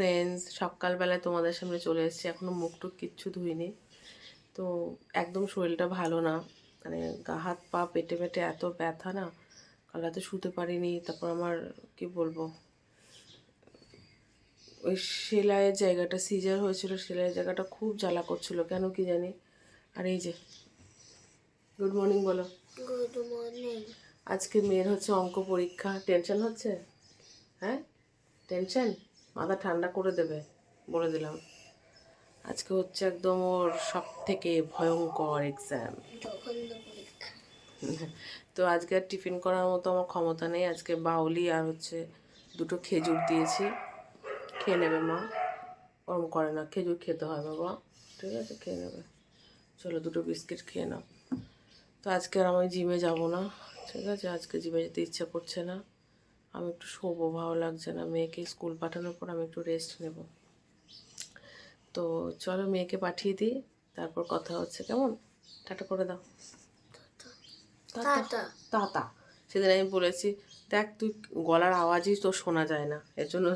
Friends সকালবেলায় তোমাদের সামনে চলে এসেছি। এখনও মুখ টুক কিচ্ছু ধুইনি। তো একদম শরীরটা ভালো না। মানে গা হাত পা পেটে পেটে এত ব্যথা না। কাল রাতে শুতে পারিনি। তারপর আমার কি বলব? ওই সেলাইয়ের জায়গাটা সিজার হয়েছিল সেলাইয়ের জায়গাটা খুব জ্বালা করছিল। কেন কি জানি? আর এই যে গুড মর্নিং বলো। গুড মর্নিং আজকে মেয়ের হচ্ছে অঙ্ক পরীক্ষা। টেনশন হচ্ছে? হ্যাঁ? টেনশন মাথা ঠান্ডা করে দেবে, বলে দিলাম। আজকে হচ্ছে একদম ওর সব থেকে ভয়ঙ্কর এক্সাম তো আজকে আর টিফিন করার মতো আমার ক্ষমতা নেই। আজকে বাউলি আর হচ্ছে দুটো খেজুর দিয়েছি। খেয়ে নেবে মা। ওরম করে না, খেজুর খেতে হয় বাবা। ঠিক আছে, খেয়ে নেবে। চলো দুটো বিস্কিট খেয়ে নাও। তো আজকে আর আমি জিমে যাব না। ঠিক আছে, আজকে জিমে যেতে ইচ্ছা করছে না। আমি একটু শোবো ভালো লাগছে না। মেয়েকে স্কুল পাঠানোর পর আমি একটু রেস্ট নেব। তো চলো মেয়েকে পাঠিয়ে দিই তারপর কথা হচ্ছে কেমন? টাটা করে দাও। তাতা সেদিন আমি বলেছি দেখ তুই গলার আওয়াজই তো শোনা যায় না। এর জন্য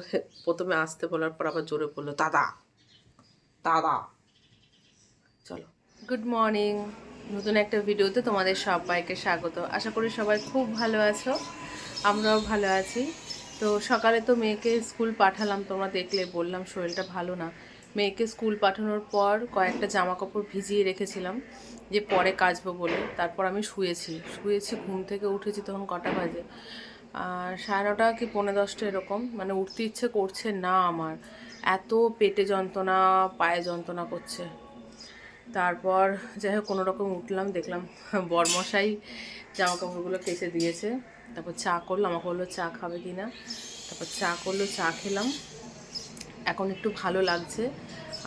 প্রথমে আসতে বলার পর আবার জোরে বলল দাদা দাদা চলো। গুড মর্নিং নতুন একটা ভিডিওতে তোমাদের সবাইকে স্বাগত। আশা করি সবাই খুব ভালো আছো। আমরাও ভালো আছি। তো সকালে তো মেয়েকে স্কুল পাঠালাম, তোমরা দেখলে বললাম শরীরটা ভালো না। মেয়েকে স্কুল পাঠানোর পর কয়েকটা জামা কাপড় ভিজিয়ে রেখেছিলাম, যে পরে কাচবো বলে। তারপর আমি শুয়েছি। শুয়েছি, ঘুম থেকে উঠেছি তখন কটা বাজে? আর সাড়ে নটা কি পৌনে দশটা এরকম? মানে উঠতে ইচ্ছে করছে না আমার। এত পেটে যন্ত্রণা, পায়ে যন্ত্রণা করছে। তারপর যাই হোক কোনো রকম উঠলাম, দেখলাম বরমশাই জামা কাপড়গুলো কেচে দিয়েছে। তারপর চা করল আমাকে বলল, চা খাবে কি না? তারপর চা করল, চা খেলাম। এখন একটু ভালো লাগছে।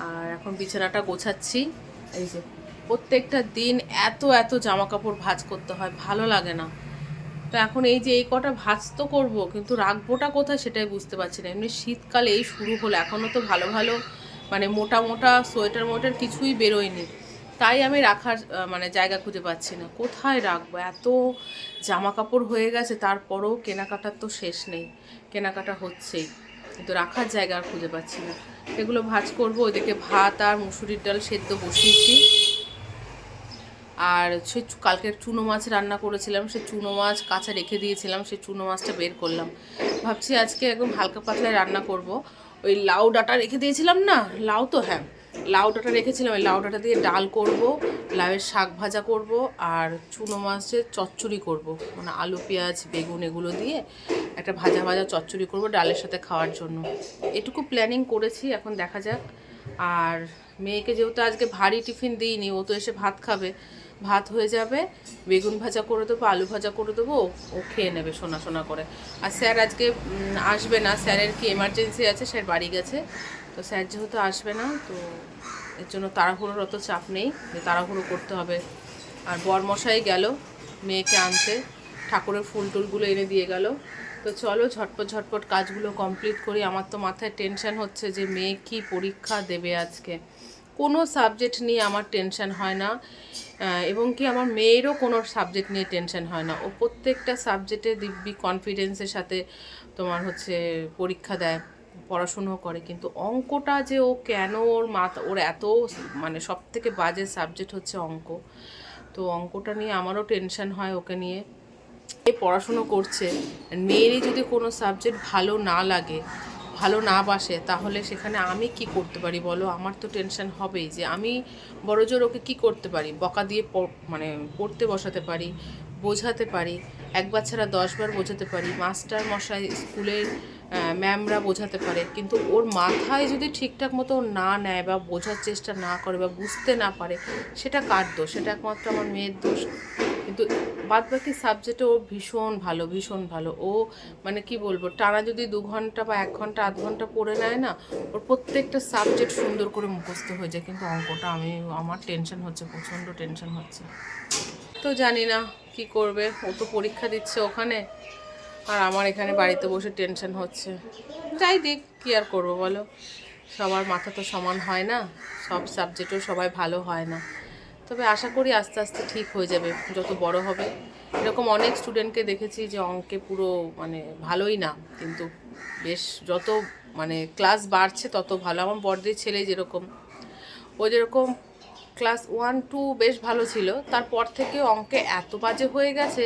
আর এখন বিছানাটা গোছাচ্ছি। এই যে, প্রত্যেকটা দিন এত এত জামা কাপড় ভাজ করতে হয়, ভালো লাগে না। তো এখন এই যে, এই কটা ভাজ তো করব, কিন্তু রাখবোটা কোথায় সেটাই বুঝতে পারছি না। এমনি শীতকালে এই শুরু হলো এখনও তো ভালো ভালো মানে মোটা মোটা সোয়েটার মোটার কিছুই বেরোয়নি। তাই আমি রাখার মানে জায়গা খুঁজে পাচ্ছি না। কোথায় রাখব? এত জামা কাপড় হয়ে গেছে, তারপরেও কেনাকাটার তো শেষ নেই। কেনাকাটা হচ্ছেই কিন্তু রাখার জায়গা আর খুঁজে পাচ্ছি না। এগুলো ভাজ করব, ওইদিকে ভাত আর মুসুরির ডাল সেদ্ধ বসিয়েছি। আর সে কালকের চুনো মাছ রান্না করেছিলাম, সে চুনো মাছ কাঁচা রেখে দিয়েছিলাম, সে চুনো মাছটা বের করলাম। ভাবছি আজকে একদম হালকা পাতলায় রান্না করব। ওই লাউ ডাটা রেখে দিয়েছিলাম না? লাউ তো হ্যাঁ লাউ ডাটা রেখেছিলাম, ওই লাউ ডাটা দিয়ে ডাল করব, লাউয়ের শাক ভাজা করব, আর চুনো মাছের চচ্চড়ি করব। মানে আলু, পেঁয়াজ, বেগুন এগুলো দিয়ে একটা ভাজা ভাজা চচ্চড়ি করব ডালের সাথে খাওয়ার জন্য। এটুকু প্ল্যানিং করেছি, এখন দেখা যাক। আর মেয়েকে যেহেতু আজকে ভারী টিফিন দিইনি, ও তো এসে ভাত খাবে। ভাত হয়ে যাবে, বেগুন ভাজা করে দেবো, আলু ভাজা করে দেবো, ও- ও খেয়ে নেবে সোনা সোনা করে। আর স্যার আজকে আসবে না, স্যারের কি এমার্জেন্সি আছে, স্যার বাড়ি গেছে। তো স্যার যেহেতু আসবে না, তো এর জন্য তাড়াহুড়োর অত চাপ নেই যে তাড়াহুড়ো করতে হবে। আর বরমশাই গেল, মেয়েকে আনতে। ঠাকুরের ফুল টুলগুলো এনে দিয়ে গেল। তো চলো ঝটপট ঝটপট কাজগুলো কমপ্লিট করি। আমার তো মাথায় টেনশন হচ্ছে যে মেয়ে কি পরীক্ষা দেবে আজকে। কোনো সাবজেক্ট নিয়ে আমার টেনশন হয় না এবং কি আমার মেয়েরও কোনো সাবজেক্ট নিয়ে টেনশন হয় না। ও প্রত্যেকটা সাবজেক্টে দিব্যি কনফিডেন্সের সাথে তোমার হচ্ছে পরীক্ষা দেয়। পড়াশুনো করে, কিন্তু অঙ্কটা যে ও কেন ওর মাথা, ওর এত মানে সব থেকে বাজে সাবজেক্ট হচ্ছে অঙ্ক। তো অঙ্কটা নিয়ে আমারও টেনশন হয় ওকে নিয়ে। এ পড়াশুনো করছে, মেয়েরই যদি কোনো সাবজেক্ট ভালো না লাগে, ভালো না বাসে, তাহলে সেখানে আমি কি করতে পারি বলো? আমার তো টেনশন হবেই যে আমি বড় জোর ওকে কী করতে পারি? বকা দিয়ে মানে পড়তে বসাতে পারি, বোঝাতে পারি। একবার ছাড়া দশবার বোঝাতে পারি, মাস্টার মশাই, স্কুলের ম্যামরা বোঝাতে পারে। কিন্তু ওর মাথায় যদি ঠিকঠাক মতো না নেয় বা বোঝার চেষ্টা না করে বা বুঝতে না পারে, সেটা কার দোষ? সেটা একমাত্র আমার মেয়ের দোষ। কিন্তু বাদ বাকি সাবজেক্টে ও ভীষণ ভালো ভীষণ ভালো। ও মানে কি বলব, টানা যদি দু ঘণ্টা বা এক ঘণ্টা, আধ ঘণ্টা পড়ে নেয় না, ওর প্রত্যেকটা সাবজেক্ট সুন্দর করে মুখস্থ হয়ে যায়। কিন্তু অঙ্কটা আমি, আমার টেনশন হচ্ছে, প্রচণ্ড টেনশন হচ্ছে। তো জানি না কি করবে। ও তো পরীক্ষা দিচ্ছে ওখানে। আর আমার এখানে বাড়িতে বসে টেনশন হচ্ছে। যাই দিক, কী আর করব বলো? সবার মাথা তো সমান হয় না। সব সাবজেক্টও সবাই ভালো হয় না। তবে আশা করি আস্তে আস্তে ঠিক হয়ে যাবে, যত বড় হবে। এরকম অনেক স্টুডেন্টকে দেখেছি যে অঙ্কে পুরো মানে ভালোই না। কিন্তু বেশ যত মানে ক্লাস বাড়ছে তত ভালো। আমার বড়দের ছেলে যেরকম, ও যেরকম ক্লাস ওয়ান, টু বেশ ভালো ছিল। তারপর থেকে অঙ্কে এত বাজে হয়ে গেছে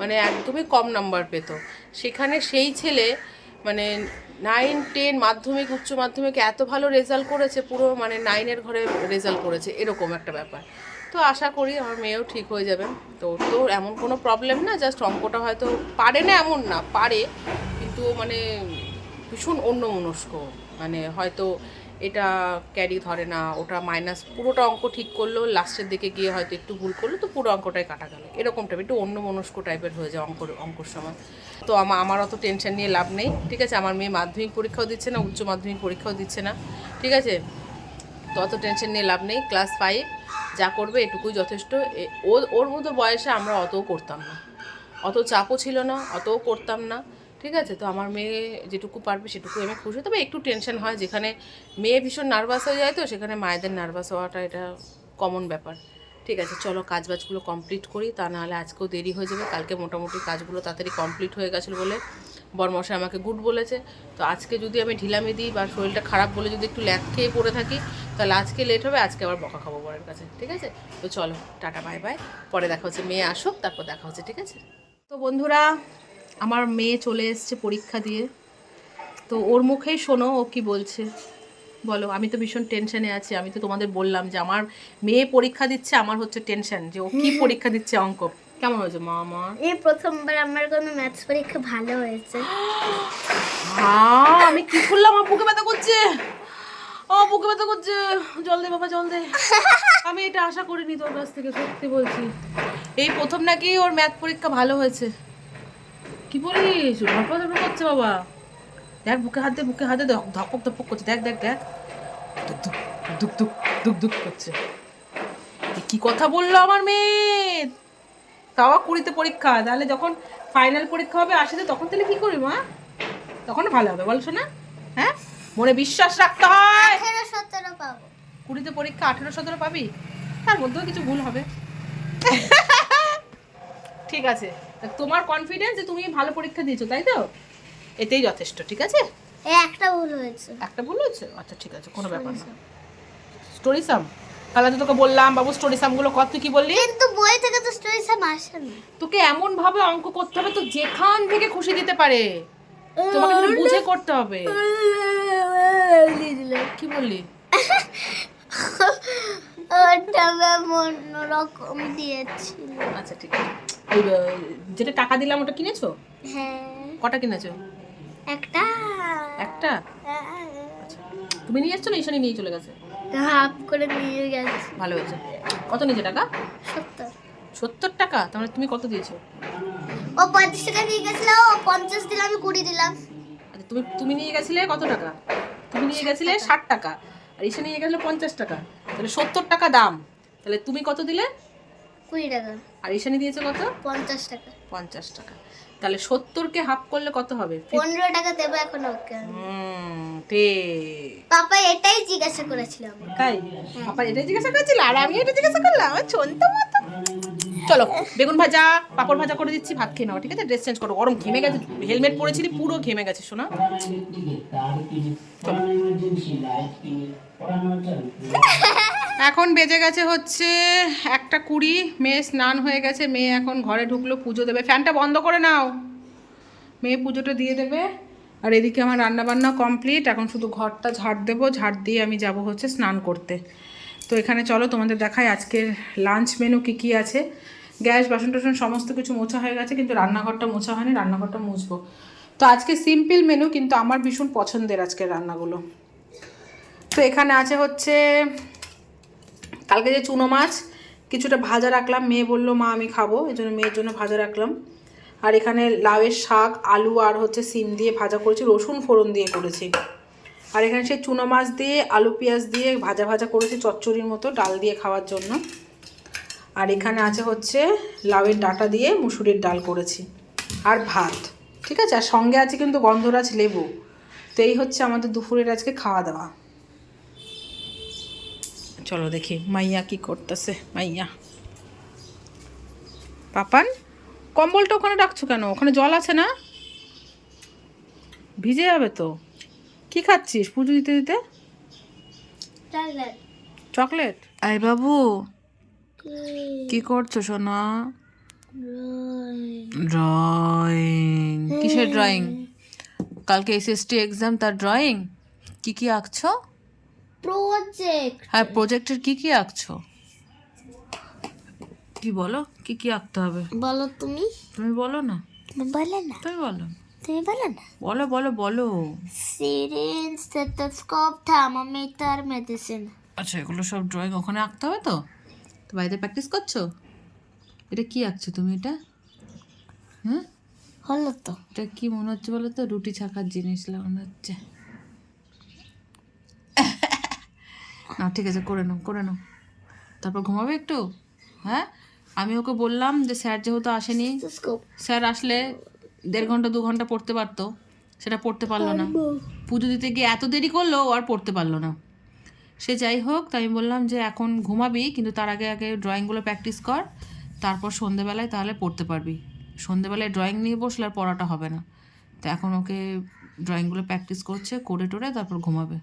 মানে একদমই কম নাম্বার পেত। সেখানে সেই ছেলে মানে নাইন টেন মাধ্যমিক, উচ্চ মাধ্যমিক এত ভালো রেজাল্ট করেছে, পুরো মানে নাইনের ঘরে রেজাল্ট করেছে, এরকম একটা ব্যাপার। তো আশা করি আমার মেয়েও ঠিক হয়ে যাবে। তো তো এমন কোনো প্রবলেম না জাস্ট অঙ্কটা হয়তো পারে না এমন না, পারে, কিন্তু মানে ভীষণ অন্য মনস্ক মানে হয়তো এটা ক্যারি ধরে না, ওটা মাইনাস পুরোটা অঙ্ক ঠিক করল লাস্টের দিকে গিয়ে হয়তো একটু ভুল করল, তো পুরো অঙ্কটাই কাটা গেল। এরকম টাইপ একটু অন্য মনস্ক টাইপের হয়ে যায় অঙ্ক, অঙ্কর সময়। তো আমার আমার অত টেনশন নিয়ে লাভ নেই, ঠিক আছে? আমার মেয়ে মাধ্যমিক পরীক্ষাও দিচ্ছে না, উচ্চ মাধ্যমিক পরীক্ষাও দিচ্ছে না, ঠিক আছে? তো অত টেনশন নিয়ে লাভ নেই ক্লাস ফাইভ যা করবে এটুকুই যথেষ্ট। ওর মতো বয়সে আমরা অতও করতাম না। অত চাপও ছিল না, অতও করতাম না। ঠিক আছে? তো আমার মেয়ে যেটুকু পারবে সেটুকু আমি খুশি। তবে একটু টেনশন হয়, যেখানে মেয়ে ভীষণ নার্ভাস হয়ে যায় তো, সেখানে মায়েদের নার্ভাস হওয়াটা এটা কমন ব্যাপার। ঠিক আছে, চলো কাজ বাজগুলো কমপ্লিট করি, তা নাহলে আজকেও দেরি হয়ে যাবে। কালকে মোটামুটি কাজগুলো তাড়াতাড়ি কমপ্লিট হয়ে গেছিল বলে বরমশাই আমাকে গুড বলেছে। তো আজকে যদি আমি ঢিলামি দিই বা শরীরটা খারাপ বলে যদি একটু ল্যাক খেয়ে পড়ে থাকি, তাহলে আজকে লেট হবে, আজকে আবার বকা খাব বরের কাছে। ঠিক আছে? তো চলো, টাটা বাই বাই পরে দেখা হচ্ছে, মেয়ে আসুক, তারপর দেখা হচ্ছে, ঠিক আছে? তো বন্ধুরা আমার মেয়ে চলে এসছে পরীক্ষা দিয়ে। তো ওর মুখেই শোনো ও কি বলছে? বলো আমি তো ভীষণ টেনশনে আছি। আমি তো তোমাদের বললাম যে আমার মেয়ে পরীক্ষা দিচ্ছে আমার হচ্ছে টেনশন যে ও কি পরীক্ষা দিচ্ছে অঙ্ক। কেমন হয়েছে মা আমার এই প্রথমবার আমার কোনো ম্যাথস পরীক্ষা ভালো হয়েছে। হ্যাঁ আমি কি করলাম? আমার বুকে ব্যথা করছে। ও বুকে ব্যথা করছে। জল দে বাবা জল দে। আমি এটা আশা করিনি তোর কাছ থেকে সত্যি বলছি। এই প্রথম নাকি ওর ম্যাথ পরীক্ষা ভালো হয়েছে। কি বলিস? ধপা ধপা করছে বাবা। দেখ বুকে হাত দে বুকে হাত ধপক ধপক করছে। দেখ দেখ দেখ। দুক দুক দুক দুক করছে। কি কথা বলল আমার মেয়ে? তাও কুড়িতে পরীক্ষা। তাহলে যখন ফাইনাল পরীক্ষা হবে আসিতে তখন তাহলে কি করি মা? তখন ভালো হবে বল শোনা। হ্যাঁ? মনে বিশ্বাস রাখতে হয়। কুড়িতে পরীক্ষা আঠেরো সতেরো পাবি? তার মধ্যেও কিছু ভুল হবে। ঠিক আছে। তোমার কনফিডেন্স যে তুমি ভালো পরীক্ষা দিয়েছ তাই তো? এতেই যথেষ্ট ঠিক আছে? একটা ভুল হয়েছে। একটা ভুল হয়েছে? আচ্ছা ঠিক আছে কোনো ব্যাপার না। স্টোরি সাম তাহলে তো তোকে বললাম বাবু স্টোরি সামগুলো কত তুই কি বললি? কিন্তু বই থেকে তো স্টোরি সাম আসে না। তোকে এমন ভাবে অঙ্ক করতে হবে তো যেখান থেকে খুশি দিতে পারে। তোমাকে কিন্তু বুঝে করতে হবে। কি বললি? ওটা অন্যরকম দিয়েছিল। আচ্ছা ঠিক আছে। ওই যেটা টাকা দিলাম ওটা কিনেছো? হ্যাঁ। কটা কিনেছো? একটা। একটা? আচ্ছা তুমি নিয়ে এসছো না ঈশানি নিয়ে চলে গেছে? হাফ করে নিয়ে গেছে। ভালো হয়েছে। কত নিয়েছে টাকা? সত্তর। সত্তর টাকা? তাহলে তুমি কত দিয়েছ? ও পঞ্চাশ টাকা নিয়ে গেছিল ও পঞ্চাশ দিলাম আমি কুড়ি দিলাম। আচ্ছা তুমি তুমি নিয়ে গেছিলে কত টাকা? তুমি নিয়ে গেছিলে ষাট টাকা। আর ঈশা নিয়ে গেছিল পঞ্চাশ টাকা। তাহলে সত্তর টাকা দাম। তাহলে তুমি কত দিলে? কুড়ি টাকা। আর ঈশানি দিয়েছে কত? পঞ্চাশ টাকা। পঞ্চাশ টাকা। তাহলে সত্তরকে হাফ করলে কত হবে? পনেরো টাকা দেবো এখন ওকে। হুম ঠিক। পাপা এটাই জিজ্ঞাসা করেছিল তাই? পাপা এটাই জিজ্ঞাসা করেছিল? আর আমি এটা জিজ্ঞাসা করলাম আমার মতো। চলো বেগুন ভাজা পাপড় ভাজা করে দিচ্ছি ভাত খেয়ে নাও ঠিক আছে? ড্রেস চেঞ্জ করো। গরম ঘেমে গেছে হেলমেট পরেছিলি পুরো ঘেমে গেছে শোনা। চলো। এখন বেজে গেছে হচ্ছে একটা কুড়ি, মেয়ে স্নান হয়ে গেছে, মেয়ে এখন ঘরে ঢুকলো, পুজো দেবে। ফ্যানটা বন্ধ করে নাও। মেয়ে পুজোটা দিয়ে দেবে। আর এদিকে আমার রান্নাবান্না কমপ্লিট। এখন শুধু ঘরটা ঝাড় দেবো। ঝাড় দিয়ে আমি যাব হচ্ছে স্নান করতে। তো এখানে চলো, তোমাদের দেখাই আজকের লাঞ্চ মেনু কী কী আছে। গ্যাস, বাসন টাসন সমস্ত কিছু মোছা হয়ে গেছে, কিন্তু রান্নাঘরটা মোছা হয়নি, রান্নাঘরটা মুছবো। তো আজকে সিম্পল মেনু, কিন্তু আমার ভীষণ পছন্দের আজকের রান্নাগুলো। তো এখানে আছে হচ্ছে কালকে যে চুনো মাছ, কিছুটা ভাজা রাখলাম, মেয়ে বলল, মা, আমি খাব। এই জন্য মেয়ের জন্য ভাজা রাখলাম। আর এখানে লাউয়ের শাক, আলু আর হচ্ছে সিম দিয়ে ভাজা করেছি, রসুন ফোড়ন দিয়ে করেছি। আর এখানে সেই চুনো মাছ দিয়ে, আলু পেঁয়াজ দিয়ে ভাজা ভাজা করেছি চচ্চড়ির মতো ডাল দিয়ে খাওয়ার জন্য। আর এখানে আছে হচ্ছে লাউয়ের ডাটা দিয়ে মুসুরির ডাল করেছি। আর ভাত, ঠিক আছে? আর সঙ্গে আছে কিন্তু গন্ধরাজ লেবু। তো এই হচ্ছে আমাদের দুপুরের আজকে খাওয়া দাওয়া। চলো দেখি মাইয়া কি করতেছে মাইয়া। পাপান কম্বলটা ওখানে রাখছো কেন? ওখানে জল আছে না? ভিজে যাবে তো। কি খাচ্ছিস পুজো দিতে দিতে? চকলেট। চকলেট আই বাবু। কি? করছ সোনা? ড্রয়িং কিসের ড্রয়িং কালকে এসএসটি এক্সাম তার ড্রয়িং কি কি আঁকছো? প্রজেক্ট হ্যাঁ প্রজেক্টের কি কি আঁকছো? কি বলো? কি কি আঁকতে হবে? বলো তুমি। তুমি বলো না? বলে না। তুমি বলো। তুমি বলো না? বলো বলো বলো। সিরিঞ্জ স্টেথোস্কোপ থার্মোমিটার মেডিসিন আচ্ছা এগুলো সব ড্রয়িং ওখানে আঁকতে হবে তো? তো বাড়িতে প্র্যাকটিস করছ? এটা কি আঁকছো তুমি এটা? হ্যাঁ? হলো তো। এটা কি মনে হচ্ছে বলো তো? রুটি ছাকার জিনিস লাগানো হচ্ছে। না ঠিক আছে করে নাও করে নাও। তারপর ঘুমাবে একটু? হ্যাঁ? আমি ওকে বললাম যে স্যার যেহেতু আসেনি স্যার আসলে দেড় ঘণ্টা দু ঘণ্টা পড়তে পারতো। সেটা পড়তে পারল না। পুজো দিতে গিয়ে এত দেরি করল ও আর পড়তে পারল না। সে যাই হোক তাই আমি বললাম যে এখন ঘুমাবি কিন্তু তার আগে আগে ড্রয়িংগুলো প্র্যাকটিস কর। তারপর সন্ধেবেলায় তাহলে পড়তে পারবি। সন্ধেবেলায় ড্রয়িং নিয়ে বসলে আর পড়াটা হবে না। তো এখন ওকে ড্রয়িংগুলো প্র্যাকটিস করছে করে টোরে তারপর ঘুমাবে।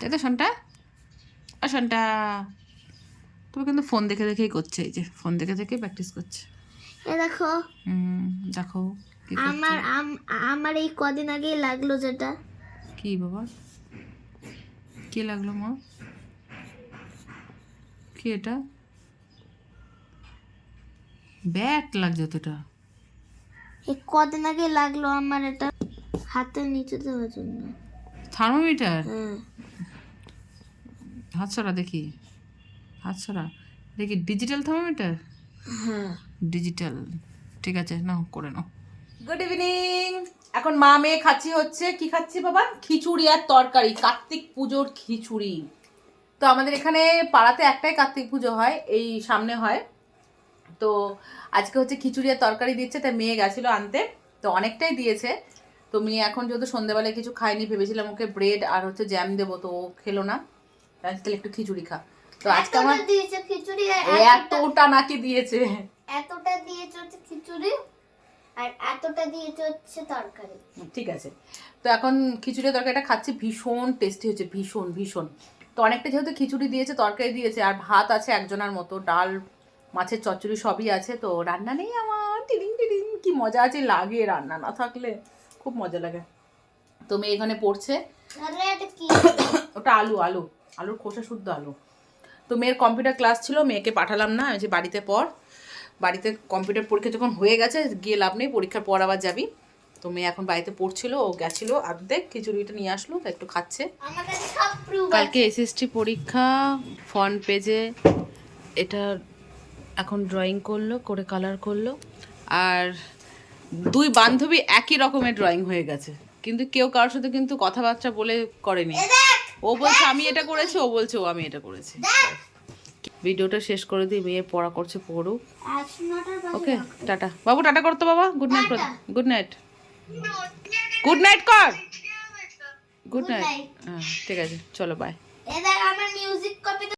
তাই তো শোনটা আর শোনটা তুমি কিন্তু ফোন দেখে দেখেই করছে এই যে ফোন দেখে দেখেই প্র্যাকটিস করছে। এ দেখো। হুম দেখো আমার আমার এই কদিন আগেই লাগল যেটা। কি বাবা? কি লাগল মা? কি এটা? ব্যাট লাগছে তো এটা এই কদিন আগে লাগল আমার এটা হাতের নিচে দেওয়ার জন্য। থার্মোমিটার? হ্যাঁ। হাত সরা দেখি। হাত সরা দেখি ডিজিটাল থার্মোমিটার হ্যাঁ। ডিজিটাল ঠিক আছে নাও করে নাও। গুড ইভিনিং এখন মা মেয়ে খাচ্ছি হচ্ছে কি খাচ্ছি বাবা? খিচুড়ি আর তরকারি কার্তিক পুজোর খিচুড়ি। তো আমাদের এখানে পাড়াতে একটাই কার্তিক পুজো হয় এই সামনে হয়। তো আজকে হচ্ছে খিচুড়ি আর তরকারি দিচ্ছে তাই মেয়ে গেছিল আনতে। তো অনেকটাই দিয়েছে। তো মেয়ে এখন যেহেতু সন্ধ্যেবেলায় কিছু খায়নি ভেবেছিলাম ওকে ব্রেড আর হচ্ছে জ্যাম দেবো তো ও খেলো না। তাহলে একটু খিচুড়ি খা। তো আজকে আমার দিয়েছে খিচুড়ি এতটা নাকি দিয়েছে। এতটা দিয়েছে হচ্ছে খিচুড়ি আর এতটা দিয়েছে হচ্ছে তরকারি। ঠিক আছে। তো এখন খিচুড়ি তরকারিটা খাচ্ছি ভীষণ টেস্টি হচ্ছে ভীষণ ভীষণ। তো অনেকটা যেহেতু খিচুড়ি দিয়েছে তরকারি দিয়েছে আর ভাত আছে একজনের মতো ডাল মাছের চচ্চড়ি সবই আছে তো রান্না নেই আমার। টিডিং টিডিং কি মজা আছে লাগে রান্না না থাকলে। খুব মজা লাগে। তো মেয়ে এখানে পড়ছে। কি? ওটা আলু আলু। আলুর খোসা শুদ্ধ আলু। তো মেয়ের কম্পিউটার ক্লাস ছিল মেয়েকে পাঠালাম না আমি যে বাড়িতে পড়। বাড়িতে কম্পিউটার পরীক্ষা যখন হয়ে গেছে গিয়ে লাভ নেই পরীক্ষার পর আবার যাবি। তো মেয়ে এখন বাড়িতে পড়ছিল ও গেছিল অর্ধেক খিচুড়িটা নিয়ে আসলো তা একটু খাচ্ছে। কালকে এসএসটি পরীক্ষা ফ্রন্ট পেজে এটা এখন ড্রয়িং করল করে কালার করল। আর দুই বান্ধবী একই রকমের ড্রয়িং হয়ে গেছে। কিন্তু কেউ কারোর সাথে কিন্তু কথাবার্তা বলে করেনি। ও বলছে আমি এটা করেছি। ও বলছে ও আমি এটা করেছি। ভিডিওটা শেষ করে দিই মেয়ে পড়া করছে পড়ুক ওকে টাটা। বাবু টাটা করতো বাবা? Good night good night good night কর। গুড নাইট হ্যাঁ ঠিক আছে। চলো বাই এবার আমার মিউজিক কপি